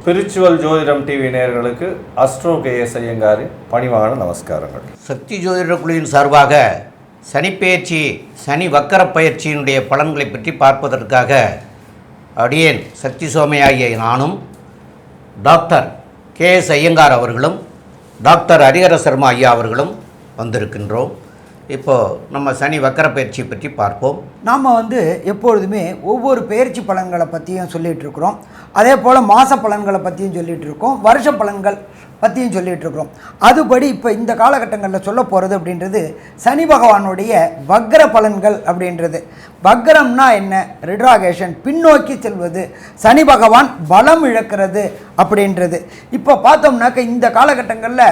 Spiritual ஜோதிடம் TV நேயர்களுக்கு astro KS ஐயங்காரின் பணிவான நமஸ்காரங்கள். சக்தி ஜோதிட குழுவின் சார்பாக சனிப்பெயர்ச்சி சனி வக்கர பயிற்சியினுடைய பலன்களை பற்றி பார்ப்பதற்காக அடியேன் சக்தி சோமையாகிய நானும் டாக்டர் கே எஸ் ஐயங்கார் அவர்களும் டாக்டர் ஹரிஹர சர்மா ஐயா அவர்களும் வந்திருக்கின்றோம். இப்போது நம்ம சனி வக்கர பயிற்சி பற்றி பார்ப்போம். நாம் வந்து எப்பொழுதுமே ஒவ்வொரு பயிற்சி பலன்களை பற்றியும் சொல்லிகிட்டு இருக்கிறோம் அதே போல் மாத பலன்களை பற்றியும் சொல்லிகிட்டு இருக்கோம் வருஷ பலன்கள் பற்றியும் சொல்லிகிட்டு இருக்கிறோம் அதுபடி இப்போ இந்த காலகட்டங்களில் சொல்ல போகிறது அப்படின்றது சனி பகவானுடைய வக்ர பலன்கள் அப்படின்றது. வக்ரம்னா என்ன? ரிட்ராகேஷன் பின்னோக்கி செல்வது சனி பகவான் பலம் இழக்கிறது அப்படின்றது. இப்போ பார்த்தோம்னாக்க இந்த காலகட்டங்களில்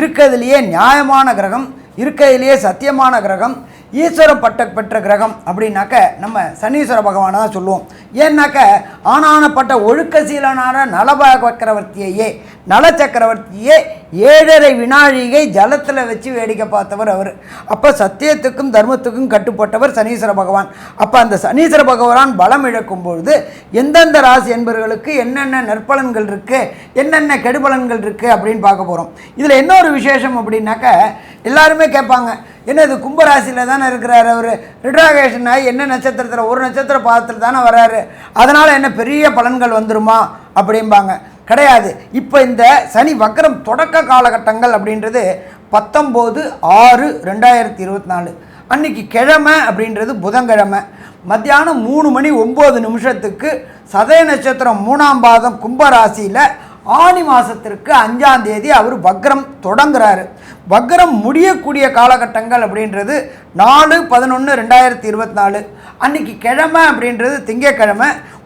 இருக்கிறதுலையே நியாயமான கிரகம் இருக்கையிலேயே சத்தியமான கிரகம் ஈஸ்வர பட்ட பெற்ற கிரகம் அப்படின்னாக்க நம்ம சனீஸ்வர பகவானை தான் சொல்லுவோம். ஏன்னாக்க ஆனானப்பட்ட ஒழுக்கசீலனான நலப சக்கரவர்த்தியையே நல சக்கரவர்த்தியே ஏழரை வினாழிகை ஜலத்தில் வச்சு வேடிக்கை பார்த்தவர் அவர். அப்போ சத்தியத்துக்கும் தர்மத்துக்கும் கட்டுப்பட்டவர் சனீஸ்வர பகவான். அப்போ அந்த சனீஸ்வர பகவான் பலம் இழக்கும் பொழுது எந்தெந்த ராசி என்பவர்களுக்கு என்னென்ன நற்பலன்கள் இருக்குது என்னென்ன கெடுபலன்கள் இருக்குது அப்படின்னு பார்க்க போகிறோம் இதில் என்ன ஒரு விசேஷம் அப்படின்னாக்க எல்லாருமே கேட்பாங்க என்ன இது கும்பராசியில் தானே இருக்கிறார் அவர்? ரிட்ராகேஷன் ஆகி என்ன நட்சத்திரத்தில்? ஒரு நட்சத்திர பாதத்தில் தானே வராரு அதனால் என்ன பெரிய பலன்கள் வந்துருமா அப்படிம்பாங்க. கிடையாது. இப்போ இந்த சனி வக்கரம் தொடக்க காலகட்டங்கள் அப்படின்றது பத்தொம்போது ஆறு ரெண்டாயிரத்தி இருபத்தி நாலு அன்னைக்கு கிழமை அப்படின்றது புதன்கிழமை. மத்தியானம் மூணு மணி ஒம்பது நிமிஷத்துக்கு சதய நட்சத்திரம் மூணாம் பாதம் கும்பராசியில் ஆனி மாதத்திற்கு அஞ்சாம் தேதி அவர் வக்ரம் தொடங்குறாரு. வக்ரம் முடியக்கூடிய காலகட்டங்கள் அப்படின்றது நாலு பதினொன்று ரெண்டாயிரத்தி இருபத்தி நாலு அன்னைக்கு கிழமை அப்படின்றது திங்கக்கிழமை.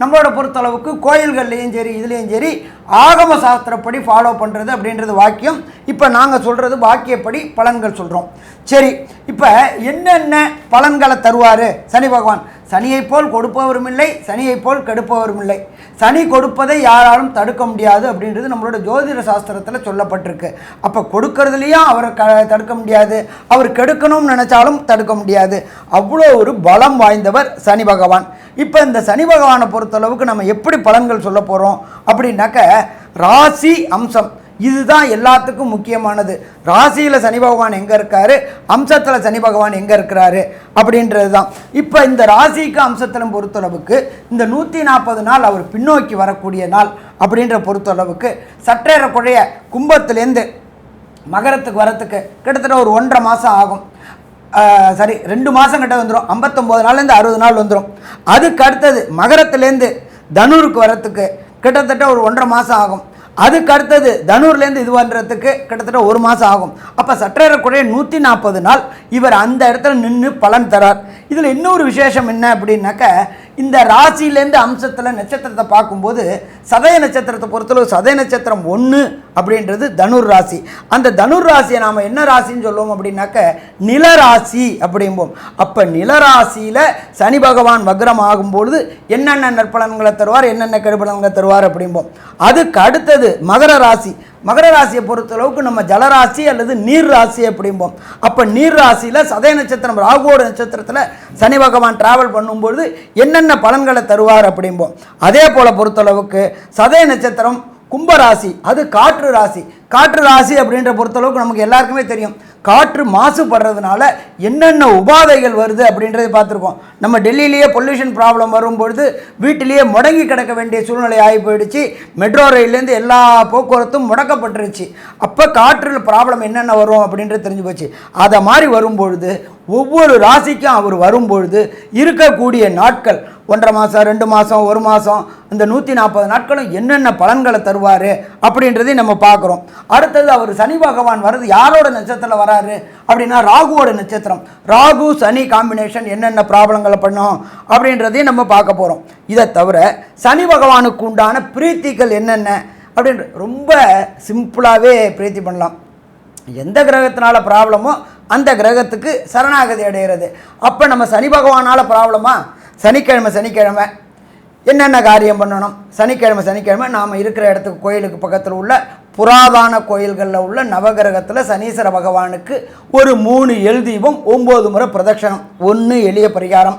நம்மளோட பொறுத்தளவுக்கு கோயில்கள்லேயும் சரி இதுலேயும் சரி ஆகம சாஸ்திரப்படி ஃபாலோ பண்ணுறது அப்படின்றது வாக்கியம். இப்போ நாங்கள் சொல்கிறது வாக்கியப்படி பலன்கள் சொல்கிறோம் சரி இப்போ என்னென்ன பலன்களை தருவார்? சனி பகவான் சனியைப் போல் கொடுப்பவரும் இல்லை சனியைப் போல் கெடுப்பவரும் இல்லை. சனி கொடுப்பதை யாராலும் தடுக்க முடியாது அப்படின்றது நம்மளோட ஜோதிட சாஸ்திரத்தில் சொல்லப்பட்டிருக்கு. அப்போ கொடுக்கறதுலையும் அவரை க தடுக்க முடியாது. அவர் கெடுக்கணும்னு நினச்சாலும் தடுக்க முடியாது. அவ்வளோ ஒரு பலம் வாய்ந்தவர் சனி பகவான். இப்போ இந்த சனி பகவானை பொறுத்தளவுக்கு நம்ம எப்படி பலன்கள் சொல்ல போகிறோம் அப்படின்னாக்க ராசி அம்சம். இதுதான் எல்லாத்துக்கும் முக்கியமானது. ராசியில் சனி பகவான் எங்கே இருக்காரு? அம்சத்தில் சனி பகவான் எங்கே இருக்கிறாரு? அப்படின்றது தான் இப்போ இந்த ராசிக்கு அம்சத்திலும் பொறுத்தளவுக்கு இந்த நூற்றி நாற்பது நாள் அவர் பின்னோக்கி வரக்கூடிய நாள் அப்படின்ற பொறுத்தளவுக்கு சற்றேறக்குறைய கும்பத்துலேருந்து மகரத்துக்கு வரத்துக்கு கிட்டத்தட்ட ஒரு ஒன்றரை மாதம் ஆகும். சாரி ரெண்டு மாதம் கிட்ட வந்துடும் ஐம்பத்தொம்போது நாள்லேருந்து அறுபது நாள் வந்துடும் அதுக்கு அடுத்தது மகரத்துலேருந்து தனுருக்கு வரத்துக்கு கிட்டத்தட்ட ஒரு ஒன்றரை மாதம் ஆகும். அதுக்கு அடுத்தது தனூர்லேருந்து இது பண்ணுறதுக்கு கிட்டத்தட்ட ஒரு மாதம் ஆகும். அப்போ சற்றேறக்குறைய நூற்றி நாற்பது நாள் இவர் அந்த இடத்துல நின்று பலன் தரார். இதில் இன்னொரு விசேஷம் என்ன அப்படின்னாக்க இந்த ராசியிலேருந்து அம்சத்தில் நட்சத்திரத்தை பார்க்கும்போது சதய நட்சத்திரத்தை பொறுத்தளவு சதய நட்சத்திரம் ஒன்று அப்படின்றது தனுர் ராசி. அந்த தனுர் ராசியை நாம் என்ன ராசின்னு சொல்லுவோம் அப்படின்னாக்க நிலராசி அப்படிம்போம். அப்போ நிலராசியில் சனி பகவான் வக்ரம் ஆகும்பொழுது என்னென்ன நற்பலன்களை தருவார் என்னென்ன கெடுபலன்களை தருவார் அப்படிம்போம். அதுக்கு அடுத்தது மகர ராசி. மகர ராசியை பொறுத்தளவுக்கு நம்ம ஜலராசி அல்லது நீர் ராசி அப்படிம்போம். அப்போ நீர் ராசியில் சதய நட்சத்திரம் ராகுவோட நட்சத்திரத்தில் சனி பகவான் டிராவல் பண்ணும்பொழுது என்னென்ன பலன்களை தருவார் அப்படிம்போம் அதே போல் பொறுத்தளவுக்கு சதய நட்சத்திரம் கும்பராசி அது காற்று ராசி. காற்று ராசி அப்படின்ற பொறுத்தளவுக்கு நமக்கு எல்லாருக்குமே தெரியும். காற்று மாசுபடுறதுனால என்னென்ன உபாதைகள் வருது அப்படின்றத பார்த்துருக்கோம். நம்ம டெல்லியிலேயே பொல்யூஷன் ப்ராப்ளம் வரும்பொழுது வீட்டிலேயே முடங்கி கிடக்க வேண்டிய சூழ்நிலை ஆகி போயிடுச்சு மெட்ரோ ரயிலேருந்து எல்லா போக்குவரத்தும் முடக்கப்பட்டுருச்சு. அப்போ காற்றில் ப்ராப்ளம் என்னென்ன வரும் அப்படின்றது தெரிஞ்சு போச்சு. அதை மாதிரி வரும்பொழுது ஒவ்வொரு ராசிக்கும் அவர் வரும்பொழுது இருக்கக்கூடிய நாட்கள் ஒன்றரை மாதம் ரெண்டு மாதம் ஒரு மாதம் இந்த நூற்றி நாற்பது நாட்களும் என்னென்ன பலன்களை தருவார் அப்படின்றதையும் நம்ம பார்க்குறோம். அடுத்தது அவர் சனி பகவான் வர்றது யாரோட நட்சத்திரத்தில் வராரு அப்படின்னா ராகுவோட நட்சத்திரம். ராகு சனி காம்பினேஷன் என்னென்ன ப்ராப்ளங்களை பண்ணும் அப்படின்றதையும் நம்ம பார்க்க போகிறோம் இதை தவிர சனி பகவானுக்கு உண்டான பிரீத்திகள் என்னென்ன அப்படின்ற ரொம்ப சிம்பிளாகவே பிரீத்தி பண்ணலாம். எந்த கிரகத்தினால ப்ராப்ளமோ அந்த கிரகத்துக்கு சரணாகதி அடைகிறது. அப்போ நம்ம சனி பகவானால் ப்ராப்ளமா? சனிக்கிழமை சனிக்கிழமை. என்னென்ன காரியம் பண்ணணும்? சனிக்கிழமை சனிக்கிழமை நாம் இருக்கிற இடத்துக்கு கோயிலுக்கு பக்கத்தில் உள்ள புராதான கோயில்களில் உள்ள நவகிரகத்தில் சனீஸ்வர பகவானுக்கு ஒரு மூணு எழுதீபம் ஒம்பது முறை பிரதட்சணம் ஒன்று எளிய பரிகாரம்.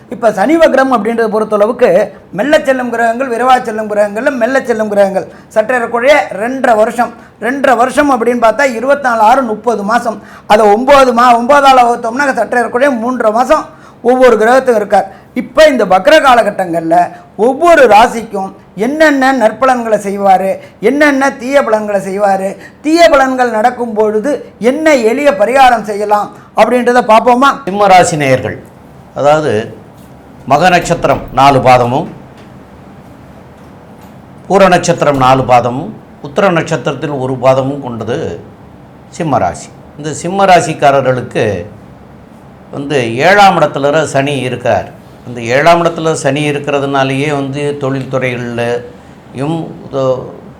இப்போ சனி வக்ரம் அப்படின்றத பொறுத்தளவுக்கு மெல்ல செல்லும் கிரகங்கள் விரைவா செல்லும் கிரகங்களில் மெல்ல செல்லும் கிரகங்கள். சற்றேறக்குறைய ரெண்டரை வருஷம். ரெண்டரை வருஷம் அப்படின்னு பார்த்தா இருபத்தி நாலு ஆறு முப்பது மாதம் அதை ஒம்பது மா ஒம்பதால் வகுத்தோம்னா சற்றேறக்குறைய மூன்றரை மாதம் ஒவ்வொரு கிரகத்துக்கும் இருக்கார். இப்போ இந்த வக்ர காலகட்டங்களில் ஒவ்வொரு ராசிக்கும் என்னென்ன நற்பலன்களை செய்வார்? என்னென்ன தீய பலன்களை செய்வார்? தீய பலன்கள் நடக்கும் பொழுது என்ன எளிய பரிகாரம் செய்யலாம் அப்படின்றத பார்ப்போமா? சிம்ம ராசி நேயர்கள் அதாவது மக நட்சத்திரம் நாலு பாதமும் பூர நட்சத்திரம் நாலு பாதமும் உத்தர நட்சத்திரத்தில் ஒரு பாதமும் கொண்டது சிம்மராசி. இந்த சிம்ம ராசிக்காரர்களுக்கு வந்து ஏழாம் இடத்துல சனி இருக்கார். இந்த ஏழாம் இடத்துல சனி இருக்கிறதுனாலேயே வந்து தொழில்துறைகள்லையும்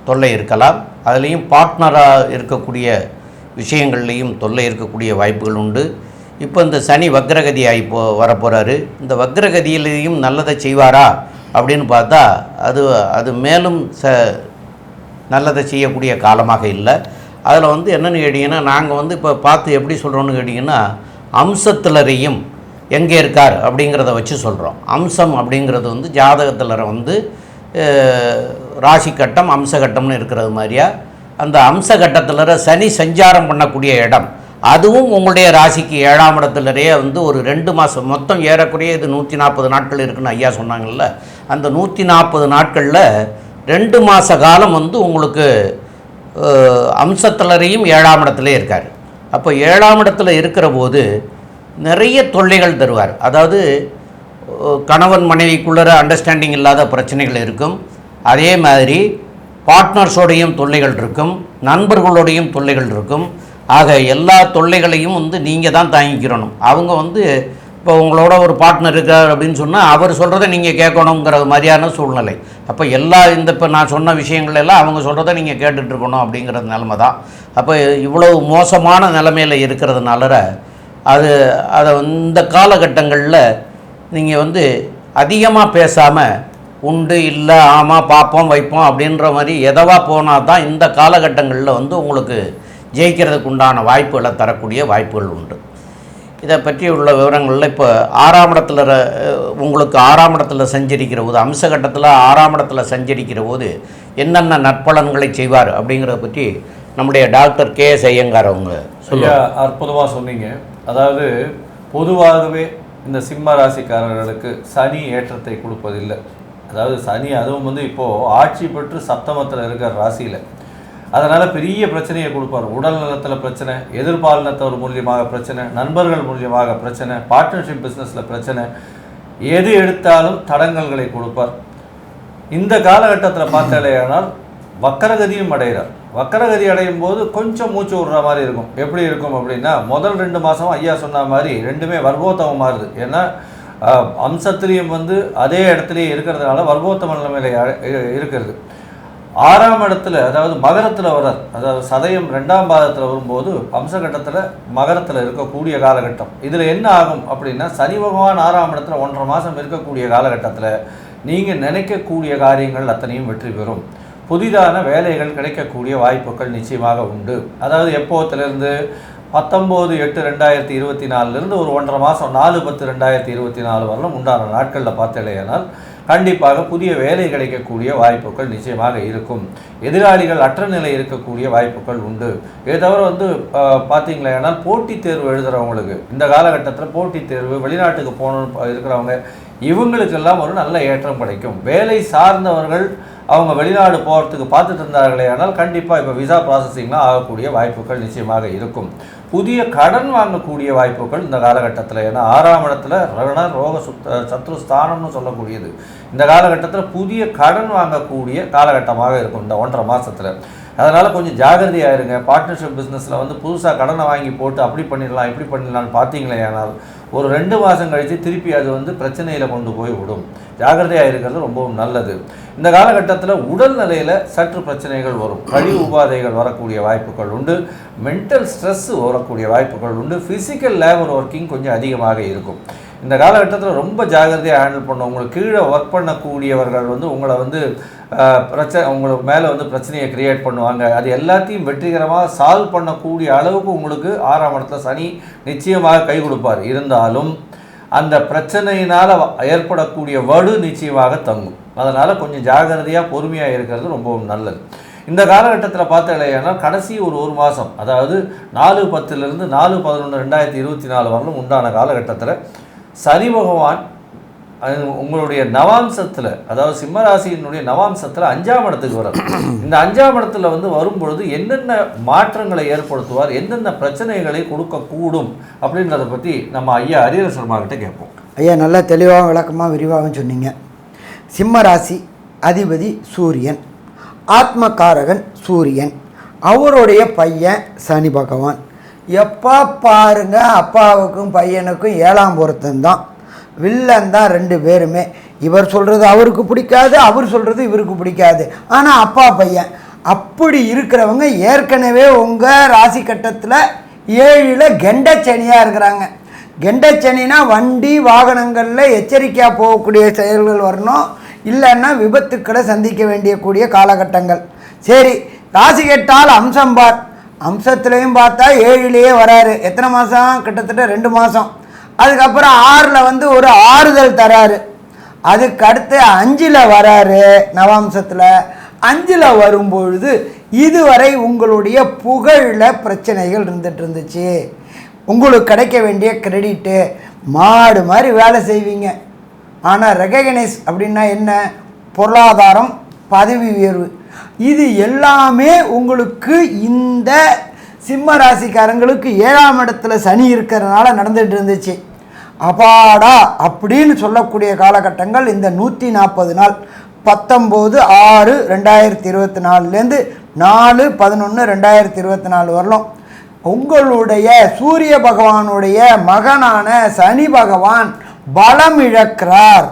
தொல்லை இருக்கலாம். அதுலேயும் பார்ட்னராக இருக்கக்கூடிய விஷயங்கள்லேயும் தொல்லை இருக்கக்கூடிய வாய்ப்புகள் உண்டு. இப்போ இந்த சனி வக்ரகதி ஆகி போ வரப்போகிறாரு இந்த வக்ரகதியிலையும் நல்லதை செய்வாரா? அப்படின்னு பார்த்தா அது அது மேலும் ச நல்லதை செய்யக்கூடிய காலமாக இல்லை. அதில் வந்து என்னென்னு கேட்டிங்கன்னா நாங்கள் வந்து இப்போ பார்த்து எப்படி சொல்கிறோன்னு கேட்டிங்கன்னா அம்சத்திலரையும் எங்கே இருக்கார் அப்படிங்கிறத வச்சு சொல்கிறோம் அம்சம் அப்படிங்கிறது வந்து ஜாதகத்தில் வந்து ராசி கட்டம் அம்ச கட்டம்னு இருக்கிறது மாதிரியா? அந்த அம்ச கட்டத்தில் சனி சஞ்சாரம் பண்ணக்கூடிய இடம். அதுவும் உங்களுடைய ராசிக்கு ஏழாம் இடத்துலயே வந்து ஒரு ரெண்டு மாதம் மொத்தம் ஏறக்குறைய இது நூற்றி நாற்பது நாட்கள் இருக்குன்னு ஐயா சொன்னாங்கல்ல. அந்த நூற்றி நாற்பது நாட்களில் ரெண்டு மாத காலம் வந்து உங்களுக்கு அஹ், அம்சத்திலரையும் ஏழாம் இடத்துல இருக்கார். அப்போ ஏழாம் இடத்துல இருக்கிற போது நிறைய தொல்லைகள் தருவார். அதாவது கணவன் மனைவிக்குள்ளே அண்டர்ஸ்டாண்டிங் இல்லாத பிரச்சனைகள் இருக்கும். அதே மாதிரி பார்ட்னர்ஸோடையும் தொல்லைகள் இருக்கும். நண்பர்களோடையும் தொல்லைகள் இருக்கும். ஆக எல்லா தொல்லைகளையும் வந்து நீங்கள் தான் தாங்கிக்கிறணும். அவங்க வந்து இப்போ உங்களோட ஒரு பார்ட்னர் இருக்கார் அப்படின்னு சொன்னால் அவர் சொல்கிறத நீங்கள் கேட்கணுங்கிற மாதிரியான சூழ்நிலை. அப்போ எல்லா இந்த இப்போ நான் சொன்ன விஷயங்கள் எல்லாம் அவங்க சொல்கிறத நீங்கள் கேட்டுட்ருக்கணும் இருக்கணும் அப்படிங்கிற நிலமை தான். அப்போ இவ்வளவு மோசமான நிலமையில் இருக்கிறதுனால அது அதை இந்த காலகட்டங்களில் நீங்கள் வந்து அதிகமாக பேசாமல் உண்டு இல்லை ஆமாம் பார்ப்போம் வைப்போம் அப்படின்ற மாதிரி எதவாக போனால் தான் இந்த காலகட்டங்களில் வந்து உங்களுக்கு ஜெயிக்கிறதுக்கு உண்டான வாய்ப்புகளை தரக்கூடிய வாய்ப்புகள் உண்டு. இதை பற்றி உள்ள விவரங்களில் இப்போ ஆறாம் இடத்துல உங்களுக்கு ஆறாம் இடத்துல சஞ்சரிக்கிற போது அம்சகட்டத்தில் ஆறாம் இடத்துல சஞ்சரிக்கிற போது என்னென்ன நற்பலன்களை செய்வார் அப்படிங்கிறத பற்றி நம்முடைய டாக்டர் கே எஸ் ஐயங்கார் அவங்க சொல்ல அற்புதமாக சொன்னீங்க. அதாவது பொதுவாகவே இந்த சிம்ம ராசிக்காரர்களுக்கு சனி ஏற்றத்தை கொடுப்பதில்லை. அதாவது சனி அதுவும் வந்து இப்போது ஆட்சி பெற்று சப்தமத்தில் இருக்கிற ராசியில். அதனால் பெரிய பிரச்சனையை கொடுப்பார். உடல் நலத்தில் பிரச்சனை எதிர்பாலினத்தவர் மூலியமாக பிரச்சனை நண்பர்கள் மூலியமாக பிரச்சனை பார்ட்னர்ஷிப் பிஸ்னஸில் பிரச்சனை. எது எடுத்தாலும் தடங்கல்களை கொடுப்பார். இந்த காலகட்டத்தில் பார்த்தாலேயானால் வக்கரகதியும் அடைகிறார். வக்கரகதி அடையும் போது கொஞ்சம் மூச்சு விடுற மாதிரி இருக்கும். எப்படி இருக்கும் அப்படின்னா முதல் ரெண்டு மாதம் ஐயா சொன்ன மாதிரி ரெண்டுமே வர்க்கோத்தமம் மாறுது. ஏன்னா அஹ், அம்சத்திலையும் வந்து அதே இடத்துலையே இருக்கிறதுனால வர்க்கோத்தம நிலைமையில இருக்கிறது. ஆறாம் இடத்துல அதாவது மகரத்தில் வர்றார். அதாவது சதயம் ரெண்டாம் பாதத்தில் வரும்போது அம்சகட்டத்தில் மகரத்தில் இருக்கக்கூடிய காலகட்டம். இதில் என்ன ஆகும் அப்படின்னா சனி பகவான் ஆறாம் இடத்துல ஒன்றரை மாதம் இருக்கக்கூடிய காலகட்டத்தில் நீங்கள் நினைக்கக்கூடிய காரியங்கள் அத்தனையும் வெற்றி பெறும். புதிதான வேலைகள் கிடைக்கக்கூடிய வாய்ப்புகள் நிச்சயமாக உண்டு. அதாவது எப்போத்திலிருந்து? பத்தொம்போது எட்டு ரெண்டாயிரத்தி இருபத்தி நாலுலேருந்து ஒரு ஒன்றரை மாதம் நாலு பத்து ரெண்டாயிரத்தி இருபத்தி நாலு வரலும் உண்டான நாட்களில் பார்த்தலையானால் கண்டிப்பாக புதிய வேலை கிடைக்கக்கூடிய வாய்ப்புகள் நிச்சயமாக இருக்கும். எதிராளிகள் அற்ற நிலை இருக்கக்கூடிய வாய்ப்புகள் உண்டு. இதை தவிர வந்து பார்த்தீங்களா பார்த்தீங்களேனால் போட்டித் தேர்வு எழுதுகிறவங்களுக்கு இந்த காலகட்டத்தில் போட்டித் தேர்வு வெளிநாட்டுக்கு போகணும்னு இருக்கிறவங்க இவங்களுக்கெல்லாம் ஒரு நல்ல ஏற்றம் கிடைக்கும். வேலை சார்ந்தவர்கள் அவங்க வெளிநாடு போகிறதுக்கு பார்த்துட்டு இருந்தார்களே ஆனால் கண்டிப்பாக இப்போ விசா ப்ராசஸிங்லாம் ஆகக்கூடிய வாய்ப்புகள் நிச்சயமாக இருக்கும். புதிய கடன் வாங்கக்கூடிய வாய்ப்புகள் இந்த காலகட்டத்தில். ஏன்னா ஆறாம் இடத்துல ரண ரோக சுத்த சத்ரு ஸ்தானம்னு சொல்லக்கூடியது. இந்த காலகட்டத்தில் புதிய கடன் வாங்கக்கூடிய காலகட்டமாக இருக்கும் இந்த ஒன்றரை மாதத்தில் அதனால் கொஞ்சம் ஜாகிரதையாக இருங்க. பார்ட்னர்ஷிப் பிஸ்னஸில் வந்து புதுசாக கடனை வாங்கி போட்டு அப்படி பண்ணிடலாம் இப்படி பண்ணிடலாம்னு பார்த்தீங்களே ஆனால் ஒரு ரெண்டு மாதம் கழித்து திருப்பி அது வந்து பிரச்சனையில் கொண்டு போய் விடும். ஜாகிரதையாக இருக்கிறது ரொம்பவும் நல்லது. இந்த காலகட்டத்தில் உடல் நிலையில் சற்று பிரச்சனைகள் வரும். கழிவு உபாதைகள் வரக்கூடிய வாய்ப்புகள் உண்டு. மென்டல் ஸ்ட்ரெஸ் வரக்கூடிய வாய்ப்புகள் உண்டு. ஃபிசிக்கல் லேபர் ஒர்க்கிங் கொஞ்சம் அதிகமாக இருக்கும். இந்த காலகட்டத்தில் ரொம்ப ஜாகிரதையாக ஹேண்டில் பண்ணும் உங்களுக்கு கீழே ஒர்க் பண்ணக்கூடியவர்கள் வந்து உங்களை வந்து பிரச்சனை உங்களுக்கு மேலே வந்து பிரச்சனையை கிரியேட் பண்ணுவாங்க. அது எல்லாத்தையும் வெற்றிகரமாக சால்வ் பண்ணக்கூடிய அளவுக்கு உங்களுக்கு ஆறாம் இடத்துல சனி நிச்சயமாக கை கொடுப்பார். இருந்தாலும் அந்த பிரச்சனையினால் ஏற்படக்கூடிய வடு நிச்சயமாக தங்கும். அதனால் கொஞ்சம் ஜாகிரதையாக பொறுமையாக இருக்கிறது ரொம்பவும் நல்லது. இந்த காலகட்டத்தில் பார்த்தீங்கன்னா கடைசி ஒரு ஒரு மாதம் அதாவது நாலு பத்துலேருந்து நாலு பதினொன்று ரெண்டாயிரத்தி இருபத்தி நாலு வரலும் உண்டான காலகட்டத்தில் சனி பகவான் அது உங்களுடைய நவாம்சத்தில் அதாவது சிம்மராசியினுடைய நவாம்சத்தில் அஞ்சாம் இடத்துக்கு வரும் இந்த அஞ்சாம் இடத்துல வந்து வரும்பொழுது என்னென்ன மாற்றங்களை ஏற்படுத்துவார் எந்தெந்த பிரச்சனைகளை கொடுக்கக்கூடும் அப்படின்றத பற்றி நம்ம ஐயா ஹரிஹர சர்மா கிட்ட கேட்போம். ஐயா நல்லா தெளிவாக விளக்கமாக விரிவாக சொன்னீங்க. சிம்ம ராசி அதிபதி சூரியன் ஆத்மகாரகன் சூரியன் அவருடைய பையன் சனி பகவான். எப்போ பாருங்க அப்பாவுக்கும் பையனுக்கும் ஏழாம் பொருத்தம்தான். வில்லன் தான் ரெண்டு பேருமே. இவர் சொல்கிறது அவருக்கு பிடிக்காது அவர் சொல்கிறது இவருக்கு பிடிக்காது. ஆனால் அப்பா பையன் அப்படி இருக்கிறவங்க ஏற்கனவே உங்கள் ராசி கட்டத்தில் ஏழில் கெண்டச்சனியாக இருக்கிறாங்க. கெண்டச்சனினா வண்டி வாகனங்களில் எச்சரிக்கையாக போகக்கூடிய செயல்கள் வரணும். இல்லைன்னா விபத்துக்களை சந்திக்க வேண்டிய கூடிய காலகட்டங்கள். சரி ராசி கெட்டால் அம்சம் பார். அம்சத்துலேயும் பார்த்தா ஏழிலேயே வராரு. எத்தனை மாதம் கிட்டத்தட்ட ரெண்டு மாதம் அதுக்கப்புறம் ஆறில் வந்து ஒரு ஆறுதல் தராரு. அதுக்கு அடுத்து அஞ்சில் வராரு நவாம்சத்தில். அஞ்சில் வரும்பொழுது இதுவரை உங்களுடைய புகழில் பிரச்சனைகள் இருந்துட்டு இருந்துச்சு உங்களுக்கு கிடைக்க வேண்டிய கிரெடிட்டு மாடு மாதிரி வேலை செய்வீங்க. ஆனால் ரெகக்னைஸ் அப்படின்னா என்ன? பொருளாதாரம் பதவி உயர்வு. இது எல்லாமே உங்களுக்கு இந்த சிம்ம ராசிக்காரங்களுக்கு ஏழாம் இடத்துல சனி இருக்கிறதுனால நடந்துட்டு இருந்துச்சு அபாடா அப்படின்னு சொல்லக்கூடிய காலகட்டங்கள் இந்த நூற்றி நாற்பது நாள். பத்தொம்போது ஆறு ரெண்டாயிரத்தி இருபத்தி நாலுலேருந்து நாலு பதினொன்று ரெண்டாயிரத்தி இருபத்தி நாலு வரலாம். உங்களுடைய சூரிய பகவானுடைய மகனான சனி பகவான் பலம் இழக்கிறார்.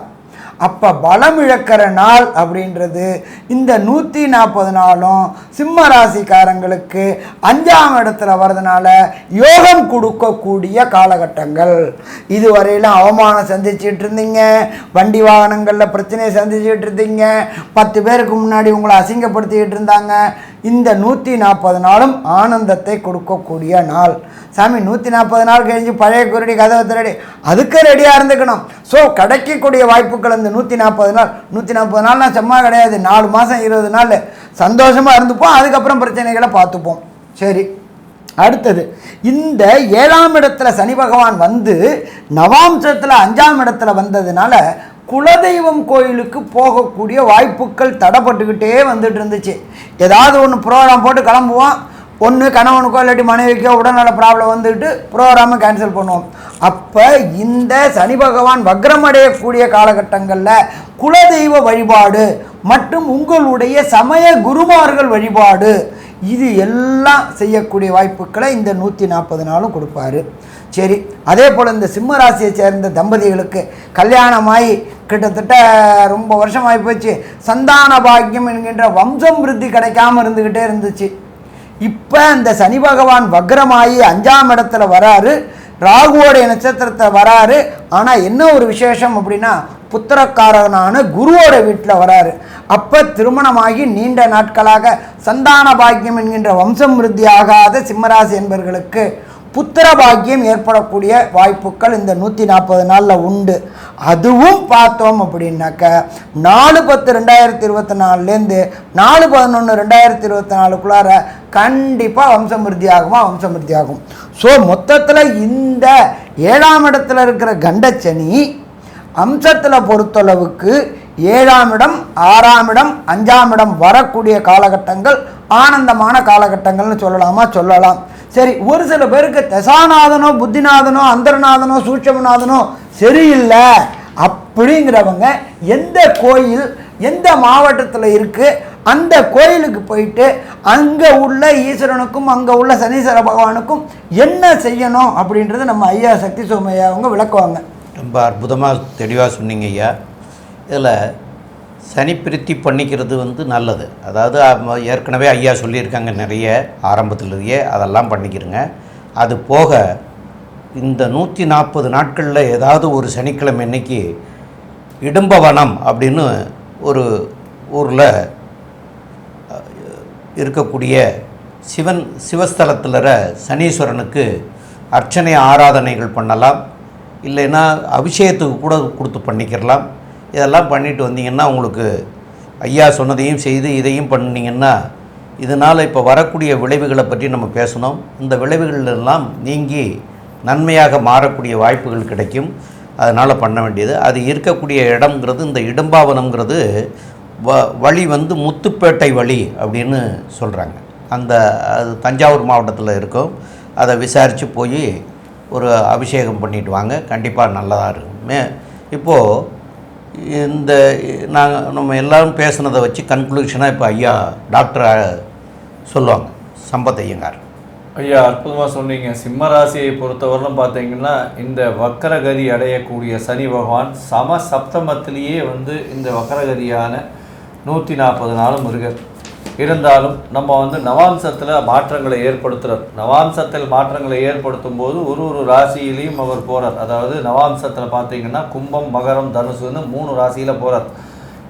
அப்போ பலம் இழக்கிற நாள் அப்படின்றது இந்த நூற்றி நாற்பது நாளும் சிம்ம ராசிக்காரங்களுக்கு அஞ்சாம் இடத்துல வர்றதுனால யோகம் கொடுக்கக்கூடிய காலகட்டங்கள். இதுவரையிலும் அவமானம் சந்திச்சுட்டு இருந்தீங்க. வண்டி வாகனங்களில் பிரச்சனையை சந்திச்சுட்டு இருந்தீங்க. பத்து பேருக்கு முன்னாடி உங்களை அசிங்கப்படுத்திக்கிட்டு இருந்தாங்க. இந்த நூற்றி நாற்பது நாளும் ஆனந்தத்தை கொடுக்கக்கூடிய நாள். சாமி நூற்றி நாற்பது நாள் கழிஞ்சு பழைய குருடி கதவை திரடி அதுக்கு ரெடியாக இருந்துக்கணும். ஸோ கிடைக்கக்கூடிய வாய்ப்புகள் இந்த நூற்றி நாற்பது நாள் நூற்றி நாற்பது நாள்னால் சும்மா கிடையாது. நாலு மாதம் இருபது நாள் சந்தோஷமாக இருந்துப்போம். அதுக்கப்புறம் பிரச்சனைகளை பார்த்துப்போம். சரி. அடுத்தது இந்த ஏழாம் இடத்துல சனி பகவான் வந்து நவாம்சத்தில் அஞ்சாம் இடத்துல வந்ததுனால குலதெய்வம் கோயிலுக்கு போகக்கூடிய வாய்ப்புகள் தடைப்பட்டுக்கிட்டே வந்துட்டு இருந்துச்சு. ஏதாவது ஒன்று ப்ரோக்ராம் போட்டு கிளம்புவோம். ஒன்று கணவனுக்கோ இல்லாட்டி மனைவிக்கோ உடல்நல ப்ராப்ளம் வந்துட்டு ப்ரோக்ராமை கேன்சல் பண்ணுவோம். அப்போ இந்த சனி பகவான் வக்ரமடையக்கூடிய காலகட்டங்களில் குலதெய்வ வழிபாடு மற்றும் உங்களுடைய சமய குருமார்கள் வழிபாடு இது எல்லாம் செய்யக்கூடிய வாய்ப்புகளை இந்த நூற்றி நாற்பது நாளும் கொடுப்பாரு. சரி அதே போல் இந்த சிம்ம ராசியை சேர்ந்த தம்பதிகளுக்கு கல்யாணமாகி கிட்டத்தட்ட ரொம்ப வருஷமாகி போச்சு. சந்தான பாக்கியம் என்கின்ற வம்சம் விருத்தி கிடைக்காமல் இருந்துக்கிட்டே இருந்துச்சு. இப்போ அந்த சனி பகவான் வக்ரமாகி அஞ்சாம் இடத்துல வராரு ராகுவோடைய நட்சத்திரத்தில் வராரு. ஆனால் என்ன ஒரு விசேஷம் அப்படின்னா புத்திரக்காரனான குருவோட வீட்டில் வராரு. அப்போ திருமணமாகி நீண்ட நாட்களாக சந்தான பாக்கியம் என்கின்ற வம்சம் விருத்தி ஆகாத சிம்மராசி என்பவர்களுக்கு புத்திர பாக்கியம் ஏற்படக்கூடிய வாய்ப்புகள் இந்த நூற்றி நாற்பது நாளில் உண்டு. அதுவும் பார்த்தோம் அப்படின்னாக்க நாலு பத்து ரெண்டாயிரத்தி இருபத்தி நாலுலேருந்து நாலு பதினொன்று ரெண்டாயிரத்தி இருபத்தி நாலுக்குள்ளார கண்டிப்பாக வம்சமிருத்தி ஆகுமா? வம்சமிருத்தி ஆகும். ஸோ மொத்தத்தில் இந்த ஏழாம் இடத்துல இருக்கிற கண்டச்சனி அம்சத்தில் பொறுத்தளவுக்கு ஏழாம் இடம் ஆறாம் இடம் அஞ்சாம் இடம் வரக்கூடிய காலகட்டங்கள் ஆனந்தமான காலகட்டங்கள்னு சொல்லலாமா? சொல்லலாம். சரி ஒரு சில பேருக்கு தசாநாதனோ புத்திநாதனோ அந்தரநாதனோ சூட்சமநாதனோ சரியில்லை அப்படிங்கிறவங்க எந்த கோயில் எந்த மாவட்டத்தில் இருக்குது அந்த கோயிலுக்கு போயிட்டு அங்கே உள்ள ஈஸ்வரனுக்கும் அங்கே உள்ள சனீஸ்வர பகவானுக்கும் என்ன செய்யணும் அப்படின்றத நம்ம ஐயா சக்தி சோமையா அவங்க விளக்குவாங்க. ரொம்ப அற்புதமாக தெளிவாக சொன்னீங்க ஐயா. இதில் சனிப்பிருத்தி பண்ணிக்கிறது வந்து நல்லது. அதாவது ஏற்கனவே ஐயா சொல்லியிருக்காங்க நிறைய ஆரம்பத்திலேயே அதெல்லாம் பண்ணிக்கிறங்க. அது போக இந்த நூற்றி நாற்பது நாட்களில் ஏதாவது ஒரு சனிக்கிழமை அன்னைக்கு இடும்பவனம் அப்படின்னு ஒரு ஊரில் இருக்கக்கூடிய சிவன் சிவஸ்தலத்தில் சனீஸ்வரனுக்கு அர்ச்சனை ஆராதனைகள் பண்ணலாம். இல்லைன்னா அபிஷேகத்துக்கு கூட கொடுத்து பண்ணிக்கிறலாம். இதெல்லாம் பண்ணிட்டு வந்தீங்கன்னா உங்களுக்கு ஐயா சொன்னதையும் செய்து இதையும் பண்ணிங்கன்னா இதனால் இப்போ வரக்கூடிய விளைவுகளை பற்றி நம்ம பேசணும். இந்த விளைவுகளெல்லாம் நீங்கி நன்மையாக மாறக்கூடிய வாய்ப்புகள் கிடைக்கும். அதனால் பண்ண வேண்டியது. அது இருக்கக்கூடிய இடம்ங்கிறது இந்த இடும்பாவனம்ங்கிறது வ வழி வந்து முத்துப்பேட்டை வழி அப்படின்னு சொல்கிறாங்க அந்த அது தஞ்சாவூர் மாவட்டத்தில் இருக்கும். அதை விசாரித்து போய் ஒரு அபிஷேகம் பண்ணிட்டு வாங்க. கண்டிப்பாக நல்லதாக இருக்கும். மே இப்போது இந்த நாங்கள் நம்ம எல்லோரும் பேசுனதை வச்சு கன்க்ளூஷனாக இப்போ ஐயா டாக்டர் சொல்லுவாங்க சம்பத் ஐயங்கார். ஐயா அற்புதமாக சொன்னீங்க. சிம்ம ராசியை பொறுத்தவரையிலும் பார்த்தீங்கன்னா இந்த வக்கரகதி அடையக்கூடிய சனி பகவான் சம சப்தமத்திலேயே வந்து இந்த வக்கரகதியான நூற்றி நாற்பது நாளும் முருகர். இருந்தாலும் நம்ம வந்து நவாம்சத்தில் மாற்றங்களை ஏற்படுத்துகிறார் நவாம்சத்தில் மாற்றங்களை ஏற்படுத்தும் போது ஒரு ஒரு ராசியிலையும் அவர் போகிறார் அதாவது நவாம்சத்தில் பார்த்தீங்கன்னா கும்பம் மகரம் தனுசுன்னு மூணு ராசியில் போகிறார்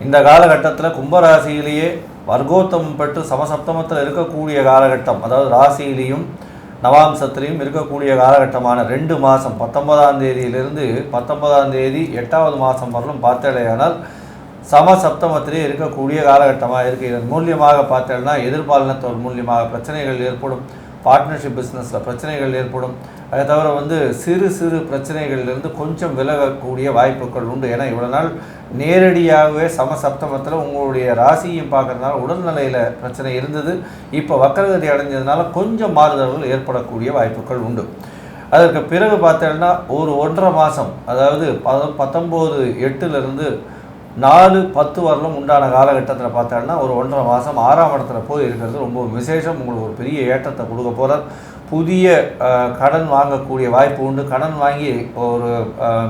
இந்த காலகட்டத்தில் கும்பராசியிலேயே வர்க்கோத்தமம் பெற்று சமசப்தமத்தில் இருக்கக்கூடிய காலகட்டம் அதாவது ராசியிலையும் நவாம்சத்திலையும் இருக்கக்கூடிய காலகட்டமான ரெண்டு மாதம் பத்தொன்பதாம் தேதியிலிருந்து பத்தொன்பதாம் தேதி எட்டாவது மாதம் வரலும் பார்த்தடையானால் சம சப்தமத்திலே இருக்கக்கூடிய காலகட்டமாக இருக்குது இதன் மூலியமாக பார்த்தோம்னா எதிர்பாலினத்தோர் மூலியமாக பிரச்சனைகள் ஏற்படும். பார்ட்னர்ஷிப் பிஸ்னஸில் பிரச்சனைகள் ஏற்படும். அதை தவிர வந்து சிறு சிறு பிரச்சனைகள்லேருந்து கொஞ்சம் விலகக்கூடிய வாய்ப்புகள் உண்டு. ஏன்னா இவ்வளோ நாள் நேரடியாகவே சமசப்தமத்தில் உங்களுடைய ராசியும் பார்க்கறதுனால உடல்நிலையில் பிரச்சனை இருந்தது. இப்போ வக்கரகதி அடைஞ்சதுனால கொஞ்சம் மாறுதல்கள் ஏற்படக்கூடிய வாய்ப்புகள் உண்டு. அதற்கு பிறகு பார்த்தோம்னா ஒரு ஒன்றரை மாதம் அதாவது பத பத்தொம்போது எட்டுலேருந்து நாலு பத்து வரலும் உண்டான காலகட்டத்தில் பார்த்தோம்னா ஒரு ஒன்றரை மாதம் ஆறாம் இடத்துல போய் இருக்கிறது ரொம்ப விசேஷம். உங்களுக்கு ஒரு பெரிய ஏற்றத்தை கொடுக்க போகிறார் புதிய கடன் வாங்கக்கூடிய வாய்ப்பு உண்டு. கடன் வாங்கி ஒரு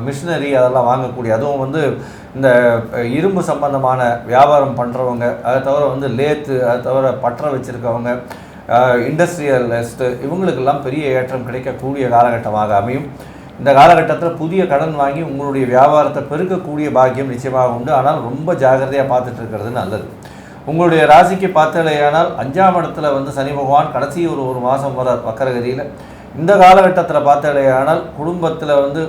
மிஷினரி அதெல்லாம் வாங்கக்கூடிய அதுவும் வந்து இந்த இரும்பு சம்பந்தமான வியாபாரம் பண்ணுறவங்க அதை தவிர வந்து லேத்து அதை தவிர பற்ற வச்சுருக்கவங்க இண்டஸ்ட்ரியலிஸ்ட்டு இவங்களுக்கெல்லாம் பெரிய ஏற்றம் கிடைக்கக்கூடிய காலகட்டமாக அமையும். இந்த காலகட்டத்தில் புதிய கடன் வாங்கி உங்களுடைய வியாபாரத்தை பெருக்கக்கூடிய பாக்கியம் நிச்சயமாக உண்டு. ஆனால் ரொம்ப ஜாகிரதையாக பார்த்துட்டு இருக்கிறது நல்லது. உங்களுடைய ராசிக்கு பார்த்தலையானால் அஞ்சாம் இடத்துல வந்து சனி பகவான் கடைசி ஒரு ஒரு மாதம் வர வக்கரகதியில். இந்த காலகட்டத்தில் பார்த்தலையானால் குடும்பத்தில் வந்து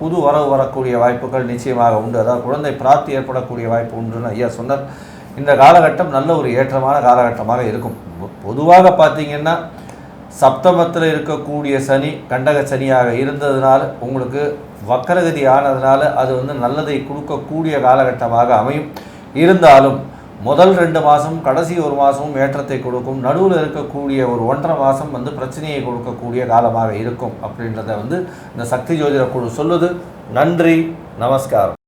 புது வரவு வரக்கூடிய வாய்ப்புகள் நிச்சயமாக உண்டு. அதாவது குழந்தை பிராப்தி ஏற்படக்கூடிய வாய்ப்பு உண்டுன்னு ஐயா சொன்னார். இந்த காலகட்டம் நல்ல ஒரு ஏற்றமான காலகட்டமாக இருக்கும். பொதுவாக பார்த்தீங்கன்னா சப்தமத்தில் இருக்கக்கூடிய சனி கண்டக சனியாக இருந்ததுனால உங்களுக்கு வக்கரகதி ஆனதுனால அது வந்து நல்லதை கொடுக்கக்கூடிய காலகட்டமாக அமையும். இருந்தாலும் முதல் ரெண்டு மாதம் கடைசி ஒரு மாதமும் ஏற்றத்தை கொடுக்கும். நடுவில் இருக்கக்கூடிய ஒரு ஒன்றரை மாதம் வந்து பிரச்சனையை கொடுக்கக்கூடிய காலமாக இருக்கும் அப்படின்றத வந்து இந்த சக்தி ஜோதிட குழு சொல்லுது. நன்றி நமஸ்காரம்.